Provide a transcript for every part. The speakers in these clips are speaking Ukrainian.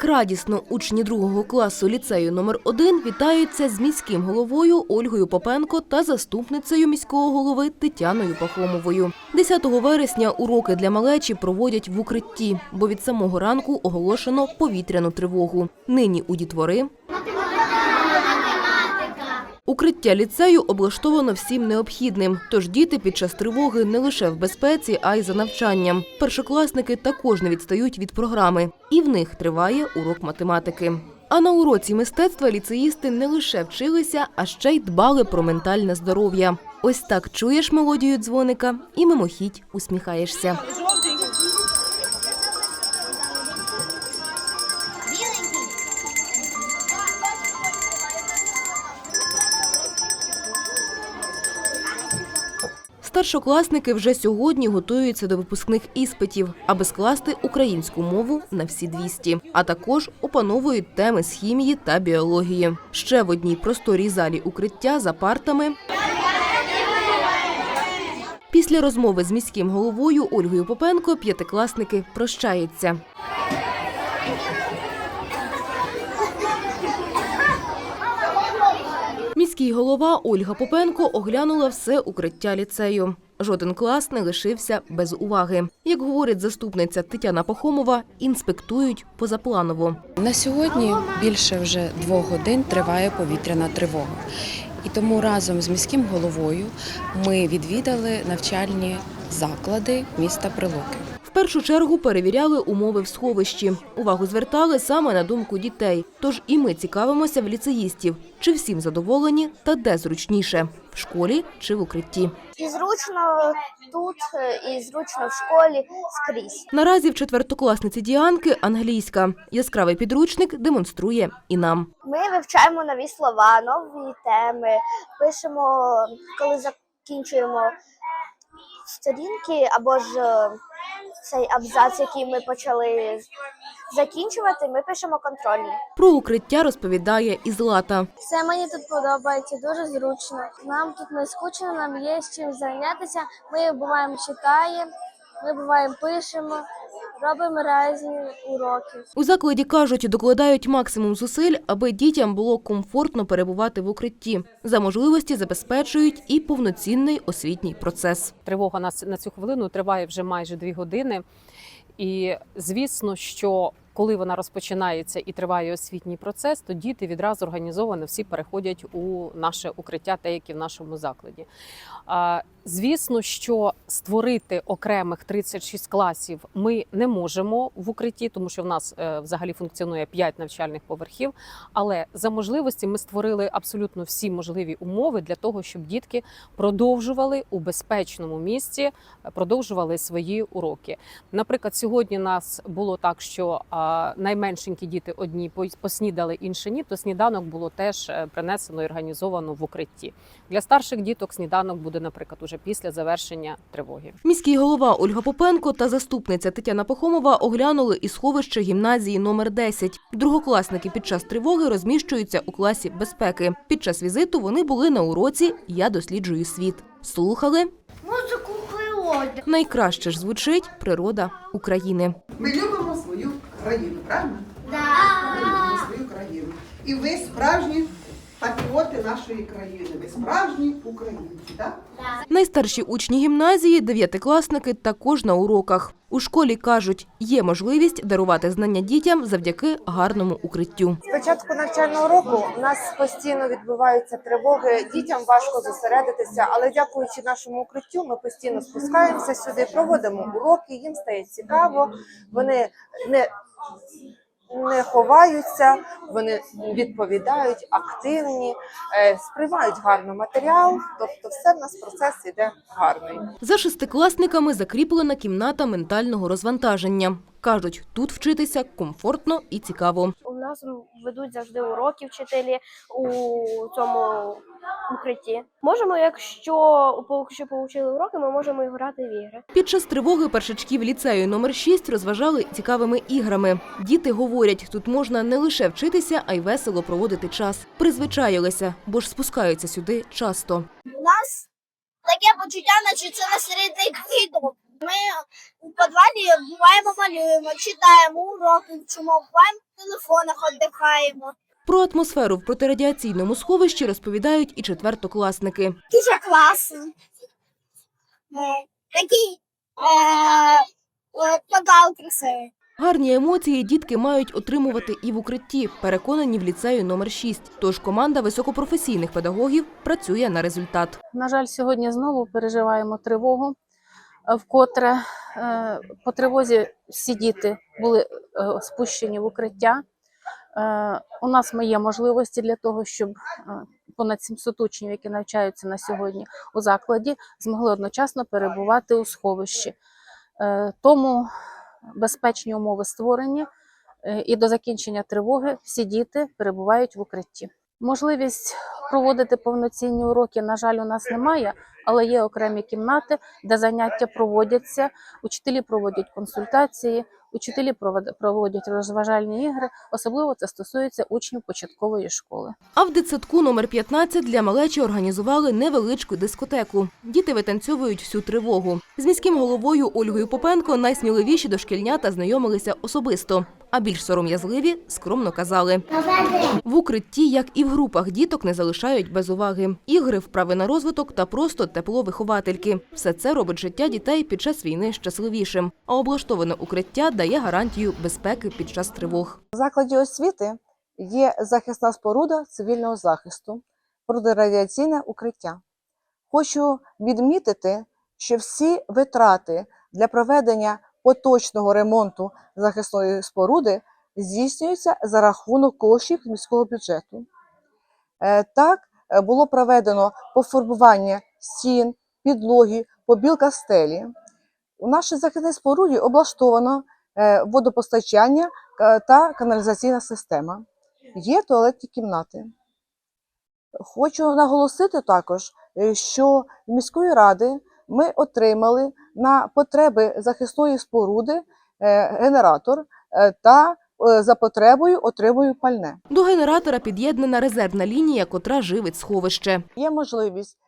Так радісно учні другого класу ліцею номер 1 вітаються з міським головою Ольгою Попенко та заступницею міського голови Тетяною Пахомовою. 10 вересня уроки для малечі проводять в укритті, бо від самого ранку оголошено повітряну тривогу. Нині у дітвори Укриття ліцею облаштовано всім необхідним, тож діти під час тривоги не лише в безпеці, а й за навчанням. Першокласники також не відстають від програми, і в них триває урок математики. А на уроці мистецтва ліцеїсти не лише вчилися, а ще й дбали про ментальне здоров'я. Ось так чуєш мелодію дзвоника і мимохідь усміхаєшся. Старшокласники вже сьогодні готуються до випускних іспитів, аби скласти українську мову на всі 200, а також опановують теми з хімії та біології. Ще в одній просторій залі укриття за партами. Після розмови з міським головою Ольгою Попенко п'ятикласники прощаються. Міський голова Ольга Попенко оглянула все укриття ліцею. Жоден клас не лишився без уваги. Як говорить заступниця Тетяна Пахомова, інспектують позапланово. На сьогодні більше вже двох годин триває повітряна тривога. І тому разом з міським головою ми відвідали навчальні заклади міста Прилуки. Першу чергу перевіряли умови в сховищі. Увагу звертали саме на думку дітей. Тож і ми цікавимося в ліцеїстів, чи всім задоволені та де зручніше в школі чи в укритті. І зручно тут, і зручно в школі скрізь. Наразі в четвертокласниці Діанки англійська. Яскравий підручник демонструє і нам. Ми вивчаємо нові слова, нові теми, пишемо, коли закінчуємо сторінки або ж цей абзац, який ми почали закінчувати, ми пишемо контрольні. Про укриття розповідає і Злата. Все мені тут подобається, дуже зручно. Нам тут не скучно, нам є з чим зайнятися. Ми буваємо читаємо, ми буваємо пишемо, робимо різні уроки. У закладі кажуть, докладають максимум зусиль, аби дітям було комфортно перебувати в укритті. За можливості забезпечують і повноцінний освітній процес. Тривога на, на цю хвилину триває вже майже дві години. І звісно, що коли вона розпочинається і триває освітній процес, то діти відразу організовано всі переходять у наше укриття, те, яке в нашому закладі. Звісно, що створити окремих 36 класів ми не можемо в укритті, тому що в нас е, взагалі функціонує 5 навчальних поверхів. Але за можливості ми створили абсолютно всі можливі умови для того, щоб дітки продовжували у безпечному місці, е, продовжували свої уроки. Наприклад, сьогодні нас було так, що найменшенькі діти одні пос- поснідали, інші ні, то сніданок було теж е, принесено і організовано в укритті. Для старших діток сніданок буде, наприклад, уже після завершення тривоги. Міський голова Ольга Попенко та заступниця Тетяна Пахомова оглянули і сховище гімназії номер 10. Другокласники під час тривоги розміщуються у класі безпеки. Під час візиту вони були на уроці Я досліджую світ. Слухали Музику природи. найкраще ж звучить природа України. Ми любимо свою країну, правильно? Да. Ми любимо свою країну. І ви справжні патріоти нашої країни. Ви справжні українці, так? Найстарші учні гімназії, дев'ятикласники, також на уроках. У школі кажуть, є можливість дарувати знання дітям завдяки гарному укриттю. З початку навчального року у нас постійно відбуваються тривоги. Дітям важко зосередитися, але дякуючи нашому укриттю, ми постійно спускаємося сюди, проводимо уроки. Їм стає цікаво. Вони не, не ховаються, вони відповідають, активні, е, сприймають гарно матеріал. Тобто, все в нас процес іде гарний. За шестикласниками закріплена кімната ментального розвантаження. Кажуть, тут вчитися комфортно і цікаво. У нас ведуть завжди уроки вчителі у цьому укритті. Можемо, якщо поки що получили уроки, ми можемо і грати в ігри. Під час тривоги першачків ліцею номер 6 розважали цікавими іграми. Діти говорять, тут можна не лише вчитися, а й весело проводити час. Призвичаїлися, бо ж спускаються сюди часто. У нас таке почуття, наче це на середній квіток. Ми у підвалі буваємо малюємо, читаємо уроки, вчимо, буваємо в телефонах віддихаємо. Про атмосферу в протирадіаційному сховищі розповідають і четвертокласники. Дуже класно. Е, Такий е, красивий. Гарні емоції дітки мають отримувати і в укритті, переконані в ліцею номер 6. Тож команда високопрофесійних педагогів працює на результат. На жаль, сьогодні знову переживаємо тривогу. е, Вкотре по тривозі всі діти були спущені в укриття. Е, У нас є можливості для того, щоб е, понад 700 учнів, які навчаються на сьогодні у закладі, змогли одночасно перебувати у сховищі. Е, Тому безпечні умови створені, і до закінчення тривоги всі діти перебувають в укритті. Можливість проводити повноцінні уроки, на жаль, у нас немає, але є окремі кімнати, де заняття проводяться. Учителі проводять консультації, учителі провод- проводять розважальні ігри. Особливо це стосується учнів початкової школи. А в дитсадку номер 15 для малечі організували невеличку дискотеку. Діти витанцьовують всю тривогу. З міським головою Ольгою Попенко найсміливіші дошкільнята знайомилися особисто. А більш сором'язливі скромно казали. В укритті, як і в групах, діток не залишають без уваги. Ігри, вправи на розвиток та просто тепло виховательки. Все це робить життя дітей під час війни щасливішим. А облаштоване укриття дає гарантію безпеки під час тривог. В закладі освіти є захисна споруда цивільного захисту, протирадіаційне укриття. Хочу відмітити, що всі витрати для проведення поточного ремонту захисної споруди здійснюються за рахунок коштів міського бюджету. Е, Так, е, було проведено пофарбування стін, підлоги, побілка стелі. У нашій захисній споруді облаштовано е, водопостачання та каналізаційна система. Є туалетні кімнати. Хочу наголосити також, що з міської ради ми отримали на потреби захисної споруди е, генератор е, та е, за потребою отримую пальне. До генератора під'єднана резервна лінія, котра живить сховище. Є можливість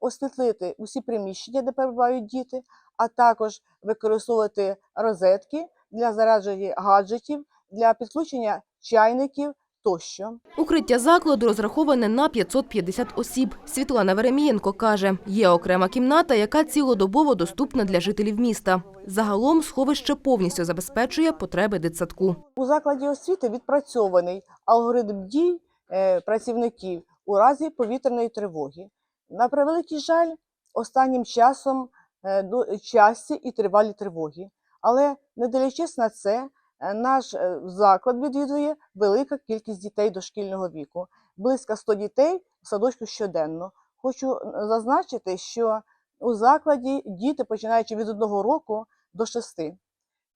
освітлити усі приміщення, де перебувають діти, а також використовувати розетки для зарядження гаджетів, для підключення чайників тощо. Укриття закладу розраховане на 550 осіб. Світлана Веремієнко каже, є окрема кімната, яка цілодобово доступна для жителів міста. Загалом сховище повністю забезпечує потреби дитсадку. У закладі освіти відпрацьований алгоритм дій е, працівників у разі повітряної тривоги. На превеликий жаль, останнім часом е, часті і тривалі тривоги. Але не дивлячись на це, наш е, заклад відвідує велика кількість дітей дошкільного віку, близько 100 дітей в садочку щоденно. Хочу зазначити, що у закладі діти, починаючи від одного року до шести.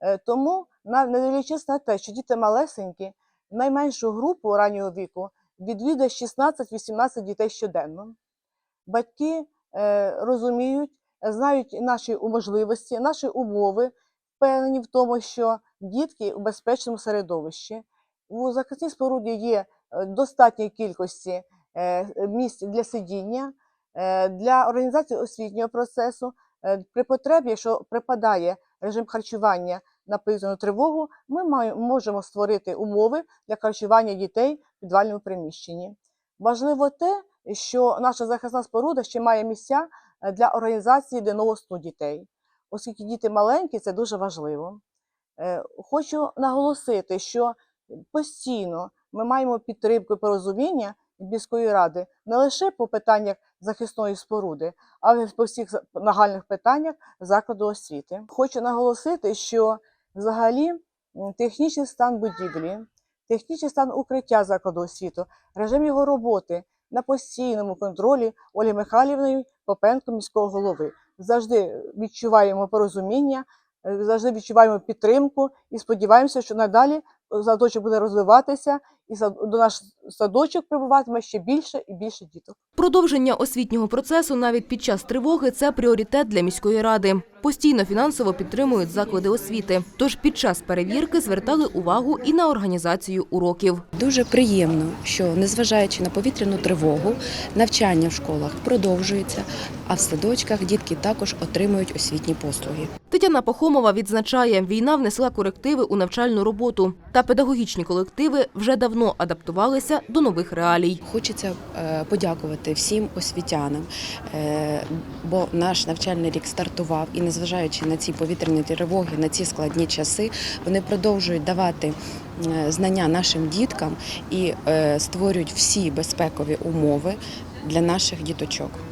Е, Тому, не дивлячись на те, що діти малесенькі, найменшу групу раннього віку відвідує 16-18 дітей щоденно. Батьки е, розуміють, знають наші можливості, наші умови, впевнені в тому, що дітки у безпечному середовищі. У захисній споруді є е, достатньої кількості е, місць для сидіння, е, для організації освітнього процесу. При потребі, якщо припадає режим харчування на повітряну тривогу, ми можемо створити умови для харчування дітей в підвальному приміщенні. Важливо те, що наша захисна споруда ще має місця для організації денного сну дітей. Оскільки діти маленькі, це дуже важливо. Е, Хочу наголосити, що постійно ми маємо підтримку і порозуміння міської ради не лише по питаннях захисної споруди, але й по всіх нагальних питаннях закладу освіти. Хочу наголосити, що взагалі технічний стан будівлі, технічний стан укриття закладу освіти, режим його роботи на постійному контролі Олі Михайлівною Попенко міського голови. Завжди відчуваємо порозуміння, е, завжди відчуваємо підтримку і сподіваємося, що надалі садочок буде розвиватися і до наш садочок прибуватиме ще більше і більше діток. Продовження освітнього процесу навіть під час тривоги це пріоритет для міської ради. Постійно фінансово підтримують заклади освіти. Тож під час перевірки звертали увагу і на організацію уроків. Дуже приємно, що незважаючи на повітряну тривогу, навчання в школах продовжується, а в садочках дітки також отримують освітні послуги. Тетяна Пахомова відзначає, війна внесла корективи у навчальну роботу, та педагогічні колективи вже давно адаптувалися до нових реалій. Хочеться е, подякувати всім освітянам, е, бо наш навчальний рік стартував і, незважаючи на ці повітряні тривоги, на ці складні часи, вони продовжують давати е, знання нашим діткам і створюють всі безпекові умови для наших діточок.